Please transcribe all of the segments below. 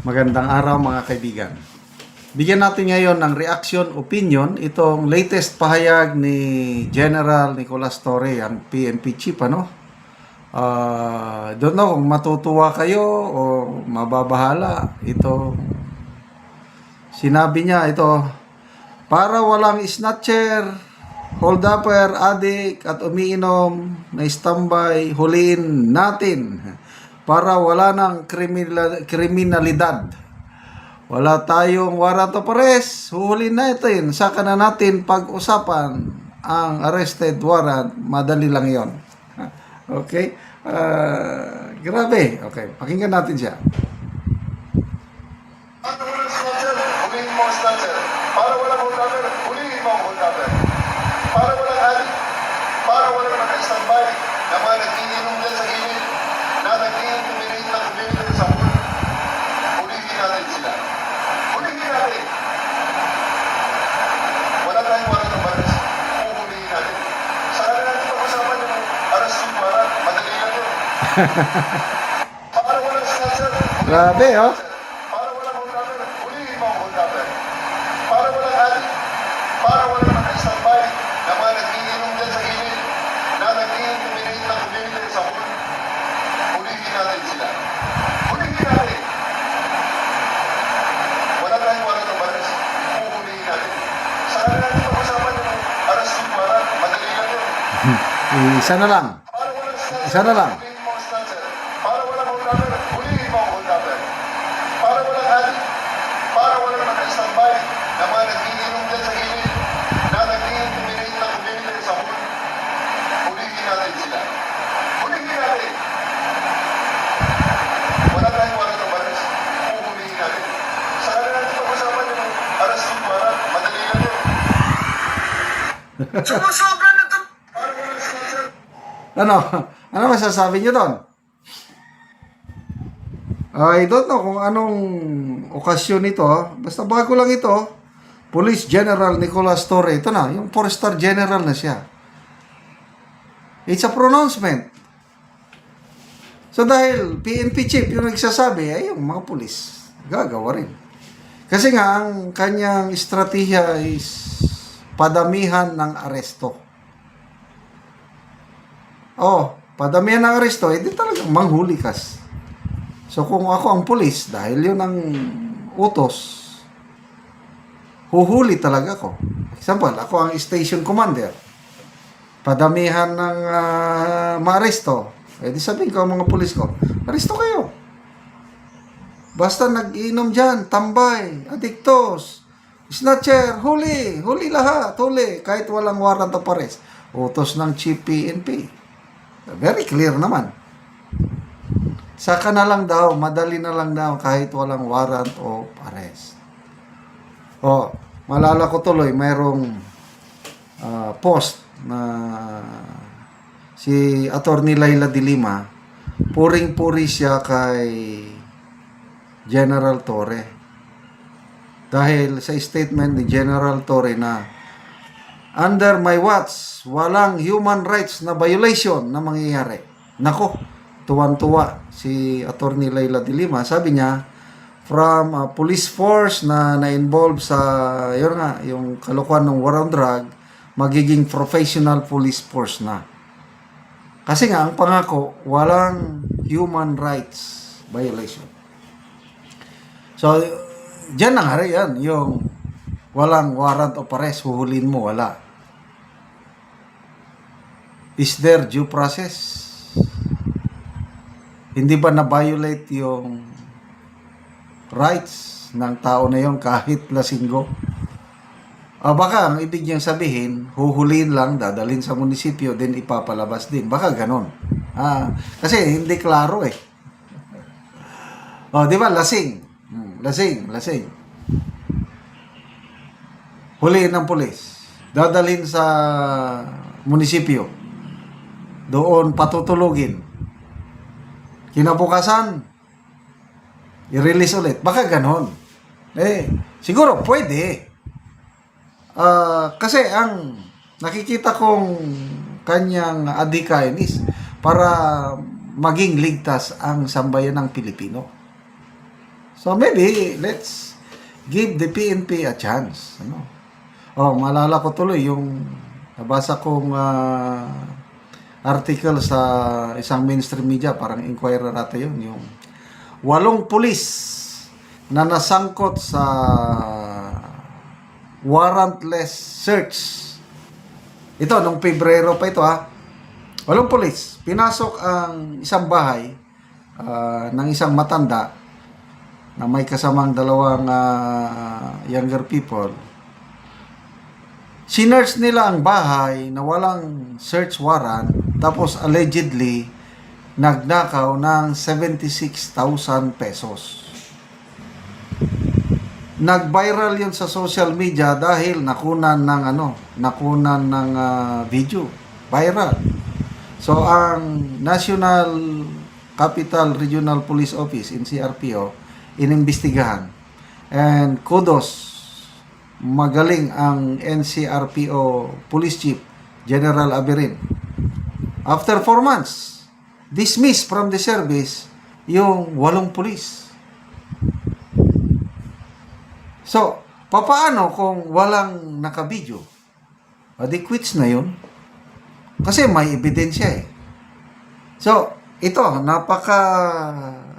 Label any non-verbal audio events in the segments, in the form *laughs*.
Magandang araw mga kaibigan. Bigyan natin ngayon ng reaction opinion itong latest pahayag ni General Nicolas Torre, ang PNP chief, ano? Ah, don't know kung matutuwa kayo o mababahala. Ito, sinabi niya ito, para walang snatcher, hold upper, addict at umiinom na standby, huliin natin para wala ng kriminal, kriminalidad. Wala tayong warrant of arrest, huhuli natin. Saka na natin pag-usapan ang arrested warrant. Madali lang yon. *laughs* Okay? Ah, grabe. Okay, pakinggan natin siya. Para walang holdaper. Para walang walang naka-standby na mga nag-iinom dyan sa gilid, nag-i-intimidate na community sa pool, huliin natin sila. Huliin natin. Wala tayong warrant of arrest, huhuliin natin. Sa kanila natin pag-usapan yung arrest yung warrant, madali lang yun. *laughs* Para walang mo Grabe, oh. snatcher. Para walang holdaper, huliin mo ang holdaper. Para walang addict, para walang naka-standby na mga nag-iinom dyan sa gilid, na nag-i-intimidate na community sa pool, huliin natin sila. Huliin natin. Wala tayong warrant of arrest, huhuliin natin. Sa kanila natin pag-usapan yung arrest yung warrant, madali lang yun. Isa na lang. Isa na lang. huliin Ano? *laughs* Ano masasabi niyo doon? I don't know kung anong okasyon ito. Basta bago lang ito. Police General Nicolas Torre. Ito na, yung four-star general na siya. It's a pronouncement. So dahil PNP chief yung nagsasabi, ay yung mga pulis, gagawa rin. Kasi nga, ang kanyang estratehiya is padamihan ng aresto. Oh, padamihan ng aresto, edi talagang manghuli kas. So kung ako ang pulis, dahil yun ang utos, huhuli talaga ako. Example, ako ang station commander. Padamihan ng uh, maaresto. Edi sabihin ko ang mga pulis ko, aresto kayo. Basta nag-inom dyan, tambay, adiktos, snatcher, huli, huli lahat, huli, kahit walang warrant of arrest. Utos ng Chief PNP. Very clear naman. Saka na lang daw, madali na lang daw kahit walang warrant of arrest. O, malala ko tuloy, mayroong ah, post na si Attorney Laila de Lima, puring-puri siya kay General Torre. Dahil sa statement ni General Torre na under my watch, walang human rights na violation na mangyayari. Nako, tuwan-tuwa si Attorney Laila de Lima. Sabi niya, from a police force na na-involve sa, yun nga, yung kalokohan ng war on drug, magiging professional police force na. Kasi nga, ang pangako, walang human rights violation. So, dyan na nga rin yan, yung walang warrant of arrest, huhulin mo, wala. Is there due process? Hindi ba na-violate yung rights ng tao na yon kahit lasinggo? O baka ang ibig niyang sabihin, huhulin lang, dadalhin sa munisipyo, then ipapalabas din. Baka ganon. Ah, kasi hindi klaro eh. *laughs* O, di ba, lasing. Hmm, lasing, lasing. Huliin ng pulis. Dadalhin sa munisipyo. Doon patutulugin. Kinabukasan, i-release ulit. Baka ganon. Eh, siguro pwede. Ah, kasi ang nakikita kong kanyang adikain is para maging ligtas ang sambayan ng Pilipino. So maybe let's give the PNP a chance. Ano? Oh, maalala ko tuloy yung nabasa kong ah, article sa isang mainstream media, parang Inquirer ata yun, yung walong pulis na nasangkot sa warrantless search. Ito, nung Pebrero pa ito ha. Walong pulis. Pinasok ang isang bahay ah, ng isang matanda na may kasamang dalawang ah, younger people. Sinurge nila ang bahay na walang search warrant tapos allegedly nagnakaw ng 76,000 pesos. Nag-viral yun sa social media dahil nakunan ng ano, nakunan ng ah, video. Viral. So ang National Capital Regional Police Office in CRPO inimbestigahan. And kudos magaling ang NCRPO Police Chief General Aberin. After 4 months, dismissed from the service yung walong pulis. So, papaano kung walang nakabidyo? O quits na yun. Kasi may ebidensya eh. So, ito, napaka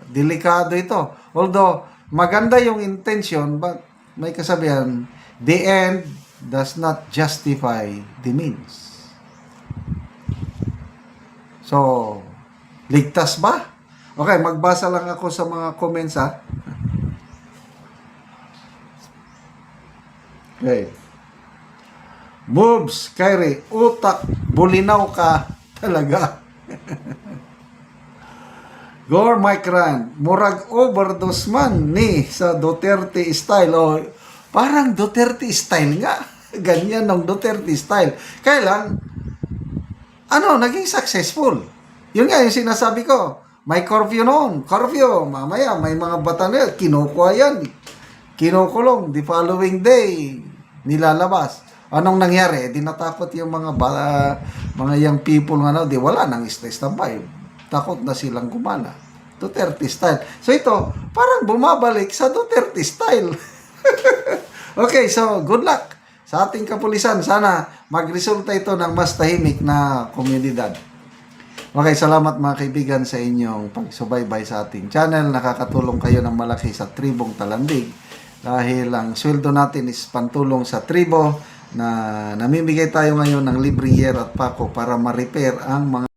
delikado ito. Although, maganda yung intention, but may kasabihan, the end does not justify the means. So, ligtas ba? Okay, magbasa lang ako sa mga comments ha. Okay. Moves, Kyrie, utak, bulinaw ka talaga. *laughs* Gore Mike Rand, murag overdose man ni sa Duterte style. O, parang Duterte style nga. *laughs* Ganyan ng Duterte style. Kailan, ano, naging successful. Yun nga yung sinasabi ko. May curfew noon. Curfew. Mamaya, may mga bata na kinukuha yan. Kinukulong. The following day, nilalabas. Anong nangyari? Di natakot yung mga ba- mga young people na, di wala nang na Takot na silang gumana. Duterte style. So ito, parang bumabalik sa Duterte style. *laughs* *laughs* okay, so good luck sa ating kapulisan. Sana magresulta ito ng mas tahimik na komunidad. Okay, salamat mga kaibigan sa inyong pagsubaybay sa ating channel. Nakakatulong kayo ng malaki sa Tribong Talandig dahil ang sweldo natin is pantulong sa tribo na namimigay tayo ngayon ng libre year at pako para ma-repair ang mga